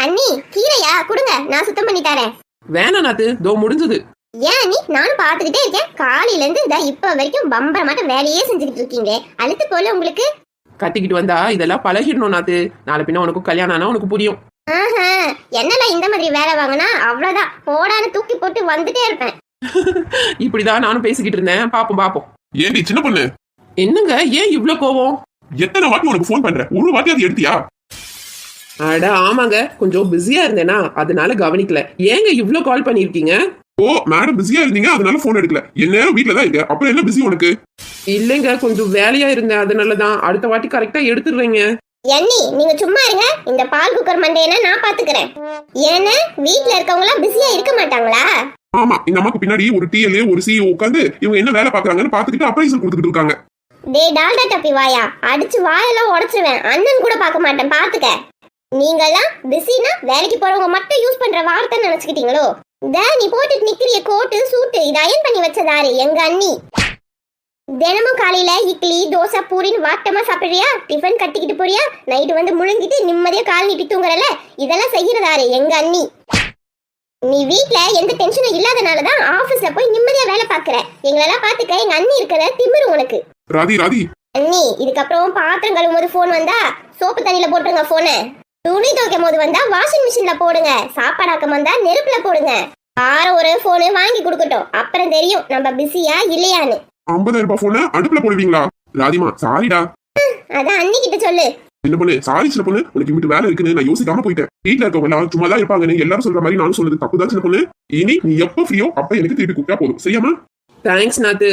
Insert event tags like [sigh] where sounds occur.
அண்ணி கீரையா? கொடுங்க நான் சுத்தம் பண்ணி தரேன். வேணாம் நாத்து. தோ முடிஞ்சது. ஏன் அண்ணி? நானும் பார்த்துக்கிட்டே இருக்கேன். காலையில இருந்து இந்த இப்ப வரைக்கும் பம்பர மாட்டம் வேலையே செஞ்சுக்கிட்டு இருக்கீங்க. அழுத்து போல உங்களுக்கு. கட்டிக்கிட்டு வந்தா இதெல்லாம் பழகிடணும் நாத்து. நாளை பின்ன உனக்கு கல்யாணம் ஆனா உனக்கு புரியும். ஆஹா, என்னெல்லாம் இந்த மாதிரி வேலை வாங்கினா? அவ்வளவுதான். போடான்னு தூக்கி போட்டு வந்துட்டே இருப்பேன். [laughs] இப்படிதான் நானும் பேசிக்கிட்டு இருந்தேன். பாப்போம் பாப்போம். ஏண்டி சின்ன பொண்ணு? என்னங்க? ஏன் இவ்ளோ கோவம்? எத்தனை வாட்டி உனக்கு ஃபோன் பண்றேன்? ஒரு வாட்டி அது எடுத்தியா? அட ஆமாங்க. கொஞ்சம் பிஸியா இருந்தேனா அதனால கவனிக்கல. ஏங்க இவ்ளோ கால் பண்ணிருக்கீங்க? ஓ மேடம் பிஸியா இருந்தீங்க அதனால ஃபோன் எடுக்கல. எந்நேரம் வீட்ல தான் இருக்க. அப்புறம் என்ன பிஸி உனக்கு? இல்லைங்க கொஞ்சம் வேலையா இருந்தேன். அதனாலதான் அடுத்த வாட்டி கரெக்டா எடுத்துடுறேங்க. எண்ணி நீங்க சும்மா இருங்க. இந்த பால் குக்கர் மண்டையனை நான் பாத்துக்கிறேன். ஏன்னா வீட்ல இருக்கவங்க எல்லாம் பிஸியா இருக்க மாட்டாங்களா? ஆமா இந்த அம்மாக்கு பின்னாடி ஒரு டிஎல்ஏ ஒரு சிஇஓ உட்காந்து இவங்க என்ன வேலை பாக்குறாங்கன்னு பாத்துக்கிட்டு அப்ரைசல் கொடுத்துட்டு இருக்காங்க. டே டால்டா டப்பி வாயா. அடிச்சு வாயெல்லாம் உடைச்சிருவேன். அண்ணன் கூட பார்க்க மாட்டேன். பாத்துக்க. நீங்கெல்லாம் பிஸினா வேலைக்கு போறவங்க மட்டும் யூஸ் பண்ற வார்த்தை நினைச்சுக்கிட்டீங்களோ? இந்த நீ போட்டுட்டு நிக்கிறிய கோட்டு சூட்டு இது அயன் பண்ணி வச்சதாரு எங்க அண்ணி? தினமும் காலையில இட்லி தோசை பூரின்னு வாட்டமா சாப்பிடுறியா? டிஃபன் கட்டிக்கிட்டு போறியா? நைட்டு வந்து முழுங்கிட்டு நிம்மதியா கால் நீட்டி தூங்குறல இதெல்லாம் செய்யறதாரு எங்க அண்ணி? நீ வீட்ல எந்த டென்ஷனும் இல்லாதனாலதான் ஆபீஸ்ல போய் நிம்மதியா வேலை பாக்குற எங்களெல்லாம் பாத்துக்க எங்க அண்ணி இருக்கிற திமிரு உனக்கு. ராதி ராதி. அண்ணி இதுக்கப்புறம் பாத்திரம் கழுவும் போது போன் வந்தா? சோப்பு தண்ணியில போட்டுருங்க போனை துணி துவைக்கும் போது வந்தா வாஷிங் மிஷின்ல போடுங்க. சாப்பாடாக்கம் வந்தா நெருப்புல போடுங்க. ஆற ஒரு போனு வாங்கி கொடுக்கட்டும். அப்புறம் தெரியும் நம்ம பிஸியா இல்லையான்னு. ஐம்பதாயிரம் ரூபாய் போன அடுப்புல போடுவீங்களா? ராதிமா சாரிடா. அதான் அண்ணி கிட்ட சொல்லு. சின்ன பொண்ணு சாரி சின்ன பொண்ணு. உனக்கு வீட்டு வேலை இருக்குன்னு நான் யோசிக்காம போயிட்டேன். வீட்டுல இருக்கவங்க எல்லாம் சும்மா தான் இருப்பாங்கன்னு எல்லாரும் சொல்ற மாதிரி நானும் சொன்னது தப்பு தான் சின்ன பொண்ணு. இனி நீ எப்ப ஃப்ரீயோ அப்ப எனக்கு திருப்பி கூப்பிட்டா போதும். சரியாமா தேங்க்ஸ் நாத்து.